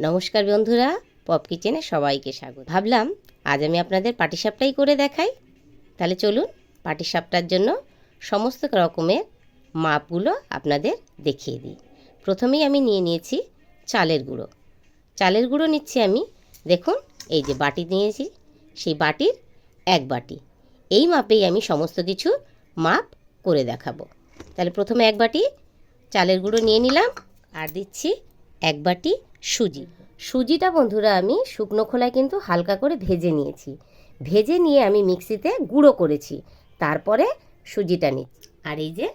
নমস্কার বন্ধুরা, পপ কিচেনে সবাইকে স্বাগত। ভাবলাম, আজ আমি আপনাদের পাটিসাপটাই করে দেখাই। তাহলে চলুন পাটিসাপটার জন্য সমস্ত রকমের মাপগুলো আপনাদের দেখিয়ে দিই। প্রথমেই আমি নিয়ে নিয়েছি চালের গুঁড়ো। চালের গুঁড়ো নিচ্ছি আমি, দেখুন, এই যে বাটি নিয়েছি, সেই বাটির এক বাটি। এই মাপেই আমি সমস্ত কিছু মাপ করে দেখাবো। তাহলে প্রথমে এক বাটি চালের গুঁড়ো নিয়ে নিলাম, আর দিচ্ছি এক বাটি সুজি। সুজিটা বন্ধুরা আমি শুকনো খোলায় কিন্তু হালকা করে ভেজে নিয়েছি। ভেজে নিয়ে আমি মিক্সিতে গুঁড়ো করেছি। তারপরে সুজিটা নিচ্ছি। আর এই যে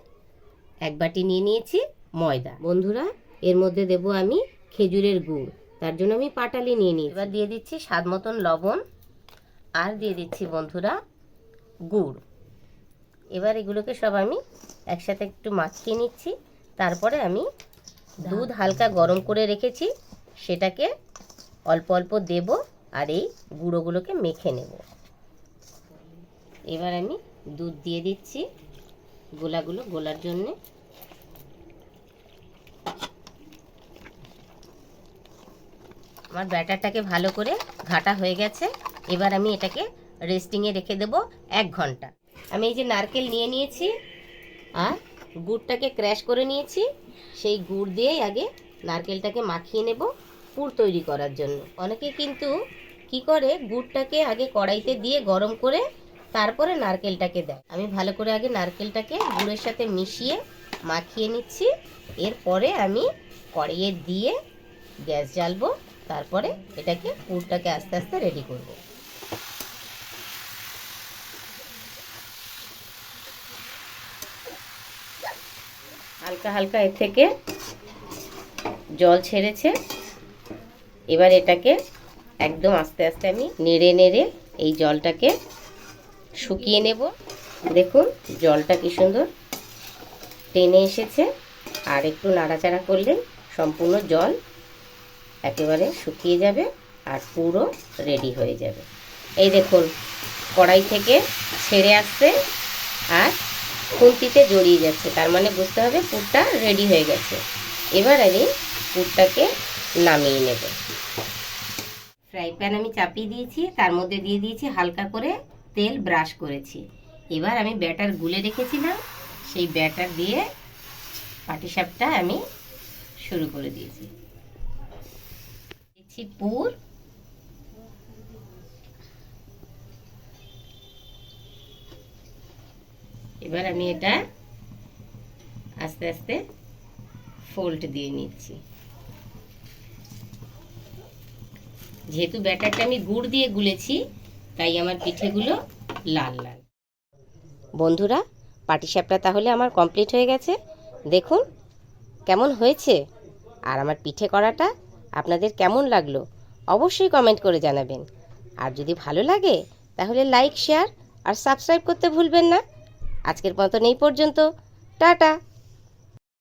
এক বাটি নিয়ে নিয়েছি ময়দা। বন্ধুরা, এর মধ্যে দেব আমি খেজুরের গুড়। তার জন্য আমি পাটালি নিয়ে নিই এবার দিয়ে দিচ্ছি স্বাদ মতন লবণ। আর দিয়ে দিচ্ছি বন্ধুরা গুড়। এবার এগুলোকে সব আমি একসাথে একটু মাখিয়ে নিচ্ছি। তারপরে আমি দুধ হালকা গরম করে রেখেছি, সেটাকে অল্প অল্প দেব আর এই গুঁড়োগুলোকে মেখে নেব। এবার আমি দুধ দিয়ে দিচ্ছি গোলাগুলো গোলার জন্যে। আমার ব্যাটারটাকে ভালো করে ঘাটা হয়ে গেছে, এবার আমি এটাকে রেস্টিংয়ে রেখে দেব এক ঘণ্টা। আমি এই যে নারকেল নিয়ে নিয়েছি, আর গুড়টাকে ক্র্যাশ করে নিয়েছি। সেই গুড় দিয়েই আগে নারকেলটাকে মাখিয়ে নেব পুর তৈরি করার জন্য। অনেকে কিন্তু কি করে, গুড়টাকে আগে কড়াইতে দিয়ে গরম করে তারপরে নারকেলটাকে দেয়। আমি ভালো করে আগে নারকেলটাকে গুড়ের সাথে মিশিয়ে মাখিয়ে নিচ্ছি। এরপরে আমি কড়াইয়ে দিয়ে গ্যাস জ্বালবো। তারপরে এটাকে পুরটাকে আস্তে আস্তে রেডি করব। হালকা হালকা এর থেকে জল ছেড়েছে। এবার এটাকে একদম আস্তে আস্তে আমি নেড়ে নেড়ে এই জলটাকে শুকিয়ে নেব। দেখুন জলটা কি সুন্দর টেনে এসেছে। আর একটু নাড়াচাড়া করলে সম্পূর্ণ জল একেবারে শুকিয়ে যাবে আর পুরো রেডি হয়ে যাবে। এই দেখুন, কড়াই থেকে ছেড়ে আসছে আর খুন্তিতে জড়িয়ে যাচ্ছে। তার মানে বুঝতে হবে পুরটা রেডি হয়ে গেছে। এবার আমি পুরটাকে নামিয়ে নেব। ফ্রাই প্যান আমি চাপিয়ে দিয়েছি, তার মধ্যে দিয়ে দিয়েছি হালকা করে তেল ব্রাশ করেছি। এবার আমি ব্যাটার গুলে রেখেছিলাম, সেই ব্যাটার দিয়ে পাটিসাপটা আমি শুরু করে দিয়েছি। পুর এবার আমি এটা আস্তে আস্তে ফোল্ড দিয়ে নিচ্ছি। যেহেতু ব্যাটারটা আমি গুড় দিয়ে গুলেছি, তাই আমার পিঠেগুলো লাল লাল। বন্ধুরা, পাটিসাপটা তাহলে আমার কমপ্লিট হয়ে গেছে। দেখুন কেমন হয়েছে। আর আমার পিঠে করাটা আপনাদের কেমন লাগল অবশ্যই কমেন্ট করে জানাবেন। আর যদি ভালো লাগে, তাহলে লাইক শেয়ার আর সাবস্ক্রাইব করতে ভুলবেন না। আজকের মতন এই পর্যন্ত। টাটা।